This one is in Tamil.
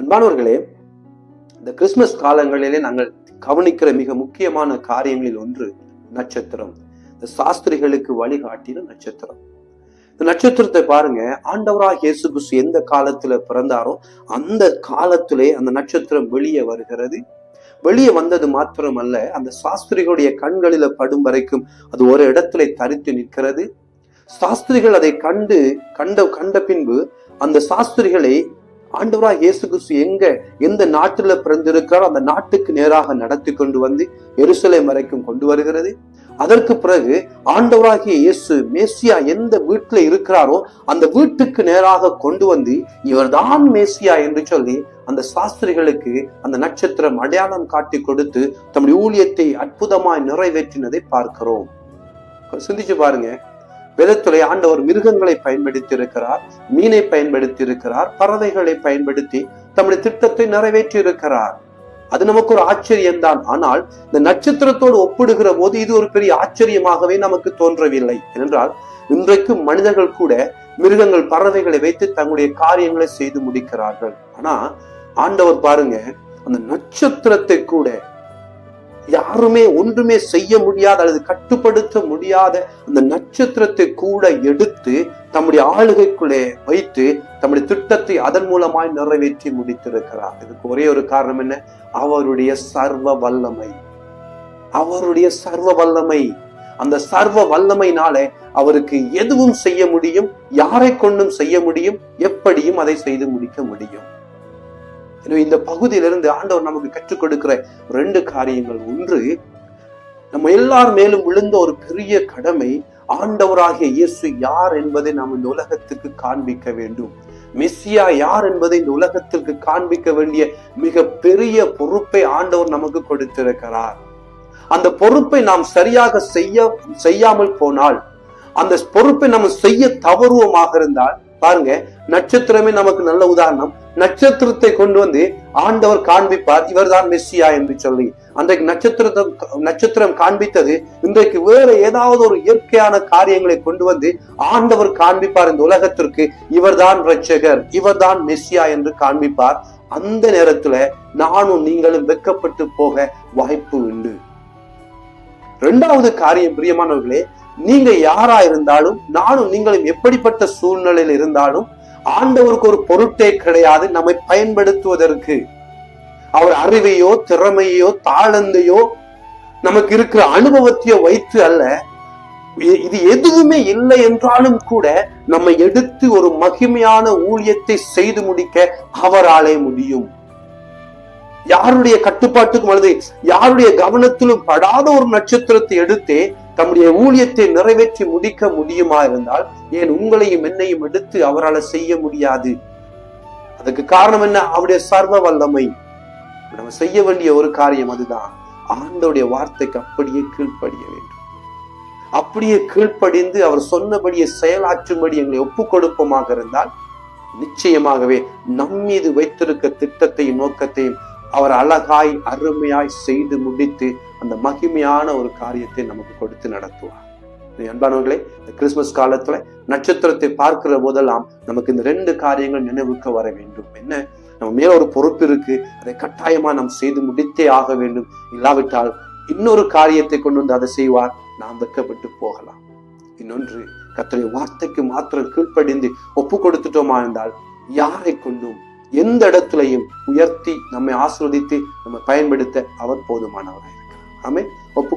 அன்பானவர்களே இந்த கிறிஸ்துமஸ் காலங்களிலே நாங்கள் கவனிக்கிற மிக முக்கியமான காரியங்களில் ஒன்று நட்சத்திரம். இந்த சாஸ்திரிகளுக்கு வழிகாட்டின நட்சத்திரம். இந்த நட்சத்திரத்தை பாருங்க ஆண்டவராக இயேசு கிறிஸ்து எந்த காலத்துல பிறந்தாரோ அந்த காலத்திலே அந்த நட்சத்திரம் வெளியே வருகிறது. வெளியே வந்தது மாத்திரமல்ல அந்த சாஸ்திரிகளுடைய கண்களில படும் வரைக்கும் அது ஒரு இடத்துல தரித்து நிற்கிறது. சாஸ்திரிகள் அதை கண்டு கண்ட கண்ட பின்பு அந்த சாஸ்திரிகளை ஆண்டவராக இயேசு கிறிஸ்து எங்க எந்த நாட்டில் பிறந்திருக்கிறாரோ அந்த நாட்டுக்கு நேராக நடத்தி கொண்டு வந்து எருசலேம் வரைக்கும் கொண்டு வருகிறது. அதற்கு பிறகு ஆண்டவராகிய இயேசு மேசியா எந்த வீட்டில் இருக்கிறாரோ அந்த வீட்டுக்கு நேராக கொண்டு வந்து இவர்தான் மேசியா என்று சொல்லி அந்த சாஸ்திரிகளுக்கு அந்த நட்சத்திரம் அடையாளம் காட்டி கொடுத்து தம்முடைய ஊழியத்தை அற்புதமாய் நிறைவேற்றினதை பார்க்கிறோம். சிந்திச்சு பாருங்க. வேதத்துறை ஆண்டவர் மிருகங்களை பயன்படுத்தி இருக்கிறார் மீனை பயன்படுத்தி இருக்கிறார் பறவைகளை பயன்படுத்தி தம்முடைய திட்டத்தை நிறைவேற்றி இருக்கிறார் அது நமக்கு ஒரு ஆச்சரியம்தான் ஆனால் இந்த நட்சத்திரத்தோடு ஒப்பிடுகிற போது இது ஒரு பெரிய ஆச்சரியமாகவே நமக்கு தோன்றவில்லை. என்றால் இன்றைக்கு மனிதர்கள் கூட மிருகங்கள் பறவைகளை வைத்து தங்களுடைய காரியங்களை செய்து முடிக்கிறார்கள். ஆனா ஆண்டவர் பாருங்க அந்த நட்சத்திரத்தை கூட யாருமே ஒன்றுமே செய்ய முடியாத அல்லது கட்டுப்படுத்த முடியாத அந்த நட்சத்திரத்தை கூட எடுத்து தம்முடைய ஆளுகைக்குள்ளே வைத்து தம்முடைய திட்டத்தை அதன் மூலமாய் நிறைவேற்றி முடித்திருக்கிறார். இதுக்கு ஒரே ஒரு காரணம் என்ன? அவருடைய சர்வ வல்லமை. அவருடைய சர்வ வல்லமை. அந்த சர்வ வல்லமைனாலே அவருக்கு எதுவும் செய்ய முடியும் யாரை கொண்டும் செய்ய முடியும் எப்படியும் அதை செய்து முடிக்க முடியும். எனவே இந்த பகுதியிலிருந்து ஆண்டவர் நமக்கு கற்றுக் கொடுக்கிற ரெண்டு காரியங்கள். ஒன்று நம்ம எல்லார் மேலும் விழுந்த ஒரு பெரிய கடமை ஆண்டவராகிய இயேசு யார் என்பதை நாம் இந்த உலகத்துக்கு காண்பிக்க வேண்டும். மெஸ்ஸியா யார் என்பதை இந்த உலகத்திற்கு காண்பிக்க வேண்டிய மிக பெரிய பொறுப்பை ஆண்டவர் நமக்கு கொடுத்திருக்கிறார். அந்த பொறுப்பை நாம் சரியாக செய்ய செய்யாமல் போனால் அந்த பொறுப்பை நம்ம செய்ய தவறுவமாக இருந்தால் பாருங்க நட்சத்திரமே நமக்கு நல்ல உதாரணம். நட்சத்திரத்தை கொண்டு வந்து ஆண்டவர் காண்பிப்பார் இவர்தான் மெஸ்ஸியா என்று சொல்லி. அன்றைக்கு நட்சத்திரத்தை நட்சத்திரம் காண்பித்தது இன்றைக்கு வேற ஏதாவது ஒரு இயற்கையான காரியங்களை கொண்டு வந்து ஆண்டவர் காண்பிப்பார் இந்த உலகத்திற்கு இவர்தான் ரட்சகர் இவர்தான் மெஸ்ஸியா என்று காண்பிப்பார். அந்த நேரத்துல நானும் நீங்களும் வெக்கப்பட்டு போக வாய்ப்பு உண்டு. இரண்டாவது காரியம் பிரியமானவர்களே நீங்க யாரா இருந்தாலும் நானும் நீங்களும் எப்படிப்பட்ட சூழ்நிலையில் இருந்தாலும் ஆண்டவருக்கு ஒரு பொருட்டே கிடையாது நம்மை பயன்படுத்துவதற்கு. அவர் அறிவையோ திறமையோ தாளந்தையோ நமக்கு இருக்கிற அனுபவத்தையோ வைத்து அல்ல. இது எதுவுமே இல்லை என்றாலும் கூட நம்மை எடுத்து ஒரு மகிமையான ஊழியத்தை செய்து முடிக்க அவராலே முடியும். யாருடைய கட்டுப்பாட்டுக்கும் அல்லது யாருடைய கவனத்திலும் படாத ஒரு நட்சத்திரத்தை எடுத்து தம்முடைய ஊழியத்தை நிறைவேற்றி முடிக்க முடியுமா இருந்தால் ஏன் உங்களையும் என்னையும் எடுத்து அவரால் செய்ய முடியாது? அதுக்கு காரணம் என்ன? அவருடைய சர்வ வல்லமை. நம்ம செய்ய வேண்டிய ஒரு காரியம் அதுதான். ஆண்டோடைய வார்த்தைக்கு அப்படியே கீழ்ப்படிய வேண்டும். அப்படியே கீழ்ப்படிந்து அவர் சொன்னபடியே செயலாற்றும்படி எங்களை ஒப்பு கொடுப்போமாக இருந்தால் நிச்சயமாகவே நம்மீது வைத்திருக்க திட்டத்தையும் நோக்கத்தையும் அவர் அழகாய் அருமையாய் செய்து முடித்து அந்த மகிமையான ஒரு காரியத்தை நமக்கு கொடுத்து நடத்துவார். அன்பானவர்களே இந்த கிறிஸ்துமஸ் காலத்துல நட்சத்திரத்தை பார்க்கிற போதெல்லாம் நமக்கு இந்த ரெண்டு காரியங்கள் நினைவுக்கு வர வேண்டும். என்ன? நம்ம மேல ஒரு பொறுப்பு இருக்கு. அதை கட்டாயமா நாம் செய்து முடித்தே ஆக வேண்டும். இல்லாவிட்டால் இன்னொரு காரியத்தை கொண்டு வந்து அதை செய்வார். நாம் வெக்கப்பட்டு போகலாம். இன்னொன்று கத்தனை வார்த்தைக்கு மாத்திரம் கீழ்ப்படிந்து ஒப்பு கொடுத்துட்டோமா இருந்தால் யாரை கொண்டும் எந்த இடத்துலையும் உயர்த்தி நம்மை ஆஸ்வதித்து நம்ம பயன்படுத்த அவர் போதுமானவராக இருக்கிறார் ஆமே ஒப்பு